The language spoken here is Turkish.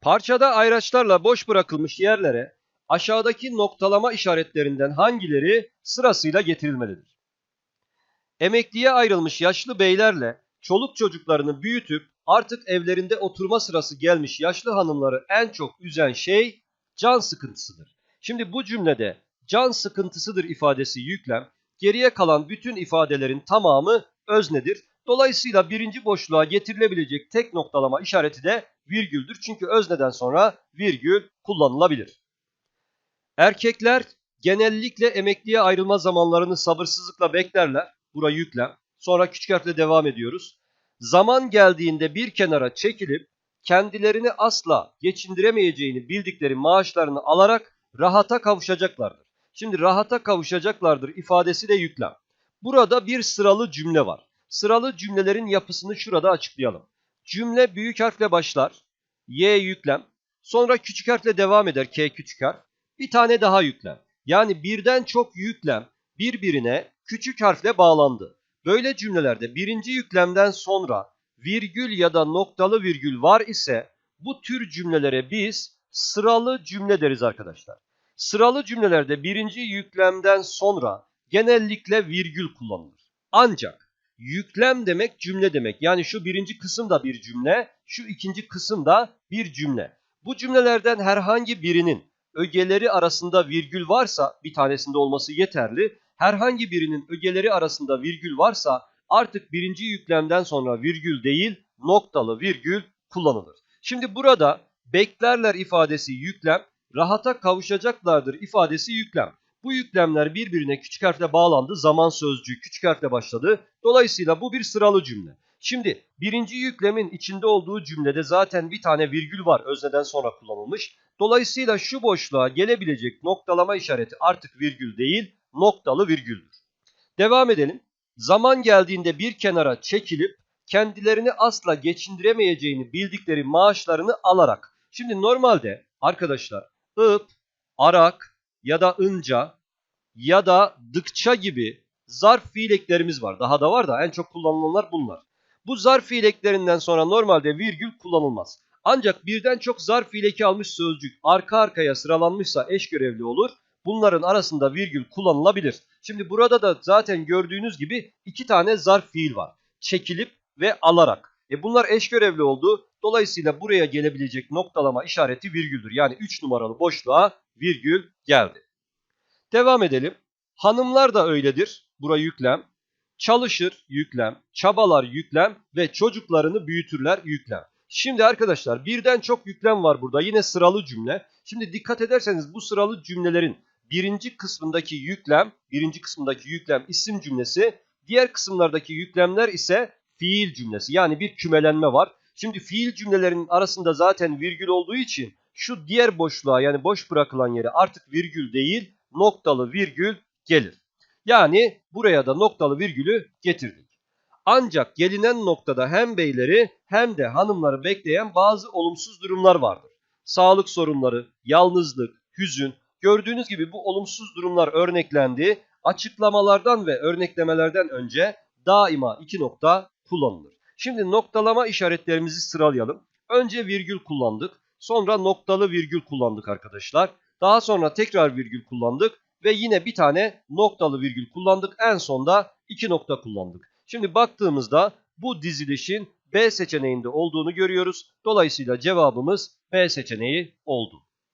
Parçada ayraçlarla boş bırakılmış yerlere aşağıdaki noktalama işaretlerinden hangileri sırasıyla getirilmelidir? Emekliye ayrılmış yaşlı beylerle çoluk çocuklarını büyütüp artık evlerinde oturma sırası gelmiş yaşlı hanımları en çok üzen şey can sıkıntısıdır. Şimdi bu cümlede can sıkıntısıdır ifadesi yüklem, geriye kalan bütün ifadelerin tamamı öznedir. Dolayısıyla birinci boşluğa getirilebilecek tek noktalama işareti de virgüldür. Çünkü özneden sonra virgül kullanılabilir. Erkekler genellikle emekliye ayrılma zamanlarını sabırsızlıkla beklerler. Bura yüklem. Sonra küçük harfle devam ediyoruz. Zaman geldiğinde bir kenara çekilip kendilerini asla geçindiremeyeceğini bildikleri maaşlarını alarak rahata kavuşacaklardır. Şimdi rahata kavuşacaklardır ifadesi de yüklem. Burada bir sıralı cümle var. Sıralı cümlelerin yapısını şurada açıklayalım. Cümle büyük harfle başlar. Y yüklem. Sonra küçük harfle devam eder. K küçük harf. Bir tane daha yüklem. Yani birden çok yüklem birbirine küçük harfle bağlandı. Böyle cümlelerde birinci yüklemden sonra virgül ya da noktalı virgül var ise bu tür cümlelere biz sıralı cümle deriz arkadaşlar. Sıralı cümlelerde birinci yüklemden sonra genellikle virgül kullanılır. Ancak yüklem demek cümle demek. Yani şu birinci kısım da bir cümle, şu ikinci kısım da bir cümle. Bu cümlelerden herhangi birinin ögeleri arasında virgül varsa bir tanesinde olması yeterli. Herhangi birinin ögeleri arasında virgül varsa artık birinci yüklemden sonra virgül değil noktalı virgül kullanılır. Şimdi burada beklerler ifadesi yüklem, rahata kavuşacaklardır ifadesi yüklem. Bu yüklemler birbirine küçük harfle bağlandı. Zaman sözcüğü küçük harfle başladı. Dolayısıyla bu bir sıralı cümle. Şimdi birinci yüklemin içinde olduğu cümlede zaten bir tane virgül var özneden sonra kullanılmış. Dolayısıyla şu boşluğa gelebilecek noktalama işareti artık virgül değil noktalı virgüldür. Devam edelim. Zaman geldiğinde bir kenara çekilip kendilerini asla geçindiremeyeceğini bildikleri maaşlarını alarak. Şimdi normalde arkadaşlar ıp, arak ya da ınca ya da dıkça gibi zarf fiil eklerimiz var. Daha da var da en çok kullanılanlar bunlar. Bu zarf fiil eklerinden sonra normalde virgül kullanılmaz. Ancak birden çok zarf fiil eki almış sözcük arka arkaya sıralanmışsa eş görevli olur. Bunların arasında virgül kullanılabilir. Şimdi burada da zaten gördüğünüz gibi iki tane zarf fiil var. Çekilip ve alarak. E bunlar eş görevli oldu. Dolayısıyla buraya gelebilecek noktalama işareti virgüldür. Yani 3 numaralı boşluğa virgül geldi. Devam edelim. Hanımlar da öyledir. Bura yüklem. Çalışır yüklem. Çabalar yüklem ve çocuklarını büyütürler yüklem. Şimdi arkadaşlar birden çok yüklem var burada. Yine sıralı cümle. Şimdi dikkat ederseniz bu sıralı cümlelerin birinci kısmındaki yüklem, birinci kısmındaki yüklem isim cümlesi, diğer kısımlardaki yüklemler ise fiil cümlesi. Yani bir kümelenme var. Şimdi fiil cümlelerinin arasında zaten virgül olduğu için şu diğer boşluğa yani boş bırakılan yere artık virgül değil noktalı virgül gelir. Yani buraya da noktalı virgülü getirdik. Ancak gelinen noktada hem beyleri hem de hanımları bekleyen bazı olumsuz durumlar vardır. Sağlık sorunları, yalnızlık, hüzün, gördüğünüz gibi bu olumsuz durumlar örneklendi. Açıklamalardan ve örneklemelerden önce daima iki nokta kullanılır. Şimdi noktalama işaretlerimizi sıralayalım. Önce virgül kullandık. Sonra noktalı virgül kullandık arkadaşlar. Daha sonra tekrar virgül kullandık ve yine bir tane noktalı virgül kullandık. En sonda iki nokta kullandık. Şimdi baktığımızda bu dizilişin B seçeneğinde olduğunu görüyoruz. Dolayısıyla cevabımız B seçeneği oldu.